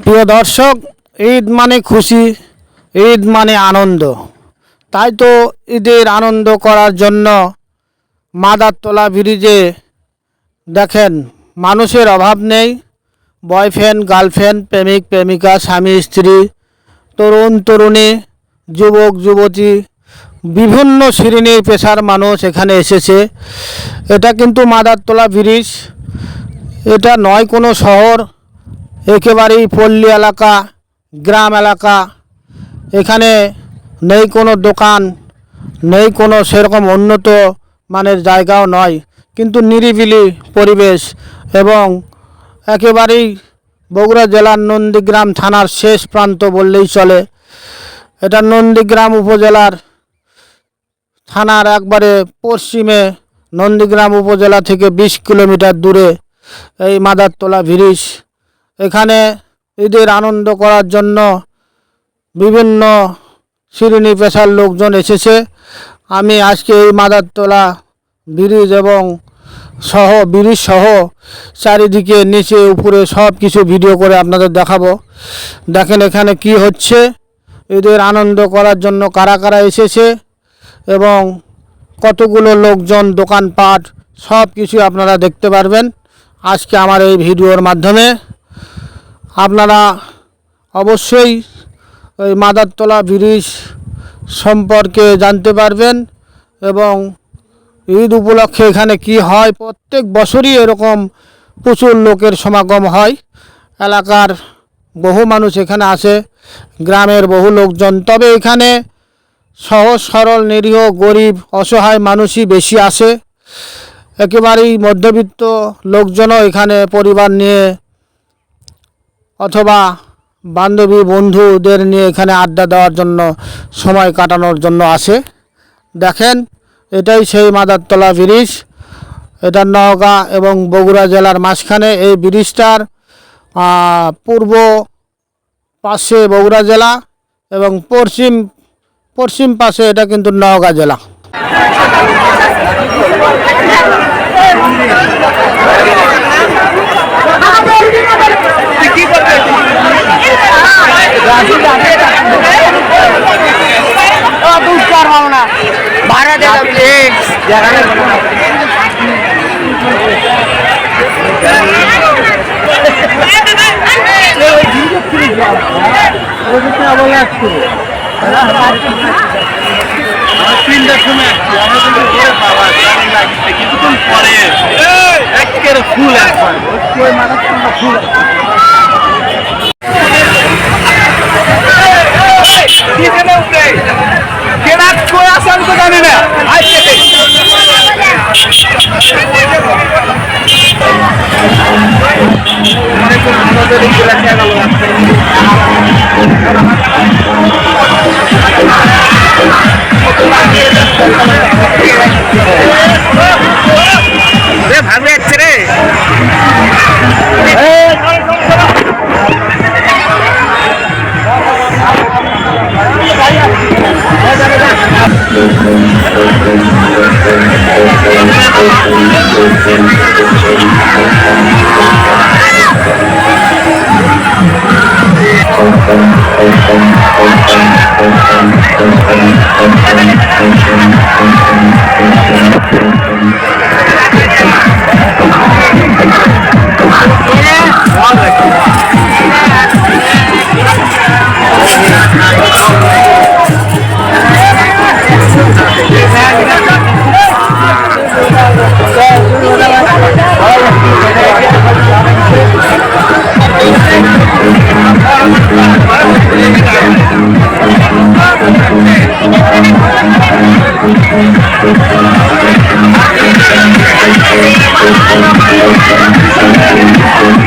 প্রিয় দর্শক, ঈদ মানে খুশি, ঈদ মানে আনন্দ। তাই তো ঈদের আনন্দ করার জন্য মাদারতলা ব্রিজে দেখেন, মানুষের অভাব নেই। বয়ফ্রেন্ড, গার্লফ্রেন্ড, প্রেমিক, প্রেমিকা, স্বামী, স্ত্রী, তরুণ, তরুণী, যুবক, যুবতী, বিভিন্ন শ্রেণির পেশার মানুষ এখানে এসেছে। এটা কিন্তু মাদারতলা ব্রিজ। এটা নয় কোনো শহর একেবারেই পল্লী এলাকা, গ্রাম এলাকা। এখানে নেই কোনো দোকান, নেই কোনো সেরকম উন্নত মানের জায়গাও নয়। কিন্তু নিরিবিলি পরিবেশ এবং একেবারেই বগুড়া জেলার নন্দীগ্রাম থানার শেষ প্রান্ত বললেই চলে। এটা নন্দীগ্রাম উপজেলার থানার একবারে পশ্চিমে নন্দীগ্রাম উপজেলা থেকে বিশ কিলোমিটার দূরে এই মাদারতলা ব্রিজ। এখানে ঈদের আনন্দ করার জন্য বিভিন্ন শিরিনি পেশার লোকজন এসেছে। আমি আজকে এই মাদারতলা ব্রিজ এবং সহ ব্রিজ সহ চারিদিকে, নিচে, উপরে সব কিছু ভিডিও করে আপনাদের দেখাবো। দেখেন এখানে কি হচ্ছে? ঈদের আনন্দ করার জন্য কারা কারা এসেছে এবং কতগুলো লোকজন, দোকানপাট সব কিছু আপনারা দেখতে পারবেন আজকে আমার এই ভিডিওর মাধ্যমে। আপনারা অবশ্যই ওই মাদারতলা ব্রিজ সম্পর্কে জানতে পারবেন এবং ঈদ উপলক্ষে এখানে কি হয়, প্রত্যেক বছরই এরকম প্রচুর লোকের সমাগম হয়। এলাকার বহু মানুষ এখানে আসে, গ্রামের বহু লোকজন। তবে এখানে সহজ, সরল, নিরীহ, গরিব, অসহায় মানুষই বেশি আসে। একেবারেই মধ্যবিত্ত লোকজনও এখানে পরিবার নিয়ে অথবা বান্ধবী, বন্ধুদের নিয়ে এখানে আড্ডা দেওয়ার জন্য সময় কাটানোর জন্য আসে। দেখেন, এটাই সেই মাদারতলা ব্রিজ। এটা নওগাঁ এবং বগুড়া জেলার মাঝখানে এই ব্রিজটার পূর্ব পাশে বগুড়া জেলা এবং পশ্চিম পশ্চিম পাশে এটা কিন্তু নওগাঁ জেলা। ভাড়া দেবে প্লিজ তিনটার সময় আমরা কিন্তু ঘুরে পাওয়া কেমন লাগছে। কিছুক্ষণ পরে ফুল মানুষটা ফুল Thank you. I'm gonna go get some food.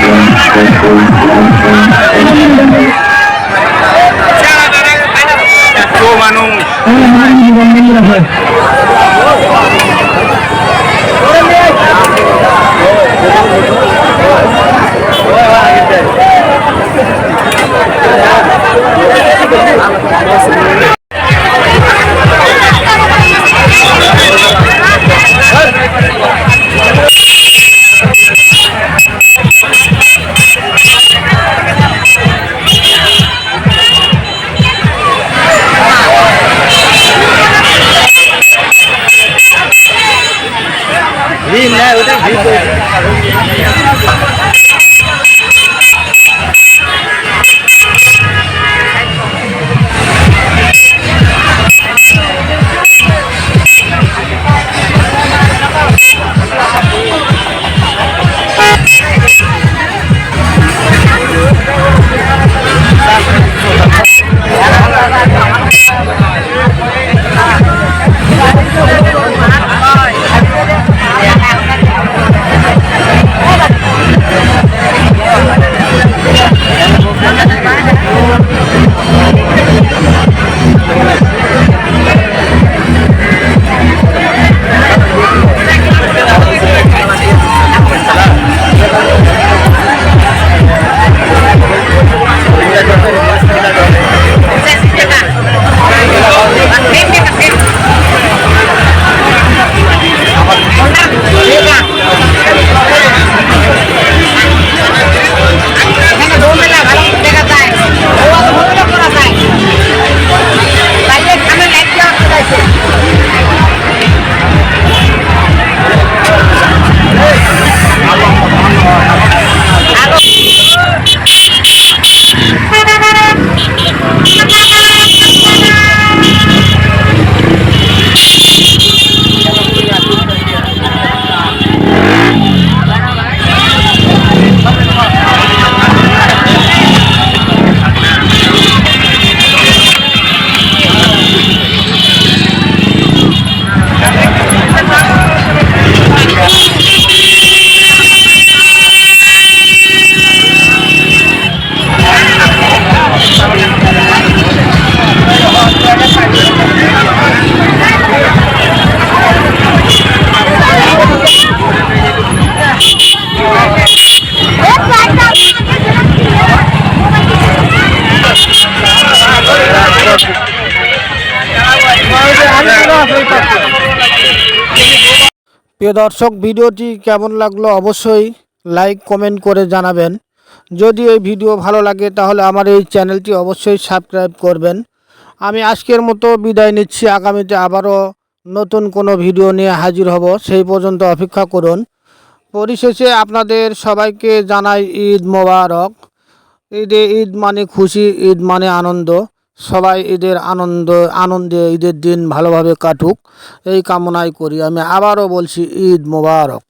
প্রিয় দর্শক, ভিডিওটি কেমন লাগল অবশ্যই লাইক কমেন্ট করে জানাবেন। যদি এই ভিডিও ভালো লাগে, তাহলে আমার এই চ্যানেলটি অবশ্যই সাবস্ক্রাইব করবেন। আমি আজকের মতো বিদায় নিচ্ছি। আগামীতে আবারও নতুন কোনো ভিডিও নিয়ে হাজির হব। সেই পর্যন্ত অপেক্ষা করুন। পরিশেষে আপনাদের সবাইকে জানাই ঈদ মোবারক। ঈদে ঈদ মানে খুশি, ঈদ মানে আনন্দ। সবাই ঈদের আনন্দ, আনন্দে ঈদের দিন ভালোভাবে কাটুক, এই কামনাই করি। আমি আবারও বলছি, ঈদ মোবারক।